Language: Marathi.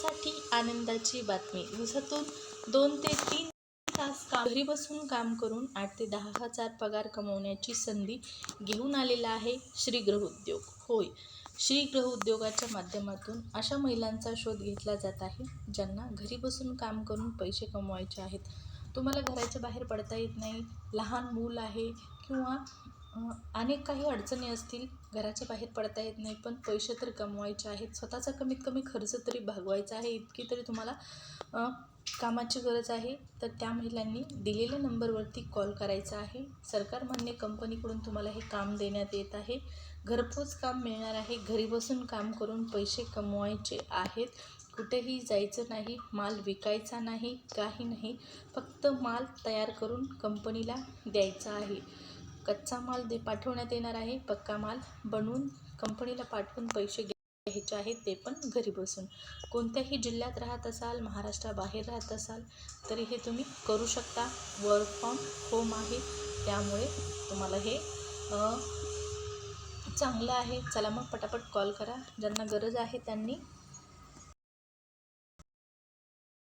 सर्वांसाठी आनंदाची बातमी. दिवसातून दोन ते तीन तास काम घरी बसून काम करून आठ ते दहा हजार पगार कमवण्याची संधी घेऊन आलेला आहे श्री उद्योग. होय श्री उद्योगाच्या माध्यमातून अशा महिलांचा शोध घेतला जात आहे ज्यांना घरी बसून काम करून पैसे कमवायचे आहेत. तुम्हाला घराच्या बाहेर पडता येत नाही लहान मूल आहे किंवा अनेक काही अडचणी असतील घराच्या बाहेर पडता येत नाही पण पैसे तर कमवायचे आहेत. स्वतःचा कमीत कमी खर्च तरी भागवायचा आहे इतकी तरी तुम्हाला कामाची गरज आहे. तर त्या महिलांनी दिलेल्या नंबरवरती कॉल करायचा आहे. सरकारमान्य कंपनीकडून तुम्हाला हे काम देण्यात येत आहे. घरपोच काम मिळणार आहे. घरी बसून काम करून पैसे कमवायचे आहेत. कुठेही जायचं नाही माल विकायचा नाही काही नाही. फक्त माल तयार करून कंपनीला द्यायचा आहे. कच्चा माल दे पाठवण्यात येणार आहे. पक्का माल बनवून कंपनीला पाठवून पैसे घ्यायचे आहेत ते पण घरी बसून. कोणत्याही जिल्ह्यात राहत असाल महाराष्ट्राबाहेर राहत असाल तरी हे तुम्ही करू शकता. वर्क फ्रॉम होम आहे. त्यामुळे तुम्हाला हे चांगलं आहे. चला मग पटापट कॉल करा. ज्यांना गरज आहे त्यांनी